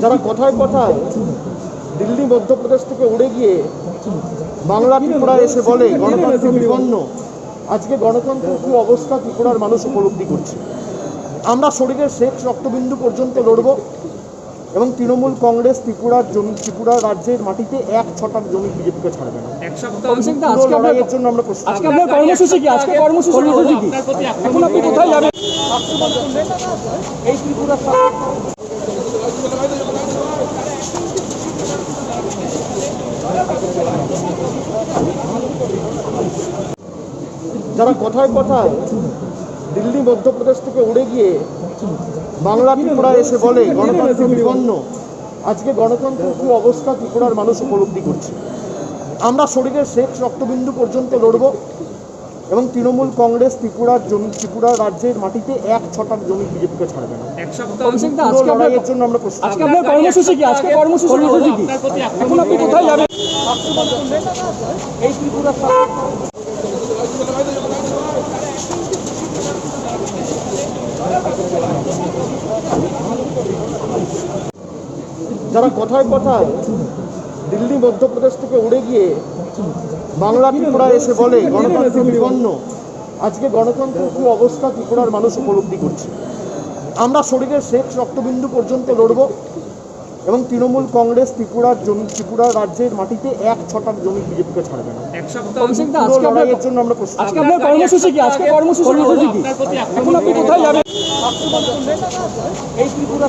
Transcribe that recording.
যারা কথায় কথায় দিল্লি, মধ্যপ্রদেশ থেকে উড়ে গিয়ে বাংলা ত্রিপুরা এসে বলে গণতন্ত্র বিপন্ন। আজকে গণতন্ত্রের কি অবস্থা ত্রিপুরার মানুষ উপলব্ধি করছে। আমরা শরীরের শেষ রক্তবিন্দু পর্যন্ত লড়ব। এবং তৃণমূল কংগ্রেস ত্রিপুরার জমি ত্রিপুরা রাজ্যের মাটিতে এক ছটাক জমি বিজেপিকে ছাড়বে না এক সপ্তাহ লড়াইয়ের জন্য আমরা আজকে আপনার কর্মসূচি কি? আজকে কর্মসূচি কর্মসূচি কি? এখন আপনি কোথায় যাবেন? এই ত্রিপুরা যারা কথায় কথায় দিল্লি মধ্যপ্রদেশ থেকে উড়ে গিয়ে বাংলা ত্রিপুরা এসে বলে গণতন্ত্র বিপন্ন। আজকে গণতন্ত্রের কি অবস্থা ত্রিপুরার মানুষ উপলব্ধি করছে? আমরা শরীরের শেষ রক্তবিন্দু পর্যন্ত লড়ব এবং তৃণমূল কংগ্রেস ত্রিপুরার জমি ত্রিপুরা রাজ্যের মাটিতে এক ছটাক জমি বিজেপিকে ছাড়বে না। লড়াইয়ের জন্য আমরা আজকে আপনার কর্মসূচি কি আজকে কর্মসূচি কর্মসূচি কি আপনার প্রতি এখন আপনি কোথায় যাবেন এই ত্রিপুরা যারা কথায় কথায় দিল্লি মধ্যপ্রদেশ থেকে উড়ে গিয়ে বাংলা ত্রিপুরা এসে বলে গণতন্ত্র বিপন্ন। আজকে গণতন্ত্রের কি অবস্থা ত্রিপুরার মানুষ উপলব্ধি করছে। আমরা শরীরের শেষ রক্তবিন্দু পর্যন্ত লড়ব এবং তৃণমূল কংগ্রেস ত্রিপুরার জমি ত্রিপুরা রাজ্যের মাটিতে এক ছটাক জমি বিজেপিকে ছাড়বে না। লড়াইয়ের জন্য আমরা প্রস্তুত। আজকে আপনার কর্মসূচি কি? আজকে কর্মসূচি কর্মসূচি কি? এখন আপনি কোথায় যাবেন। এই ত্রিপুরা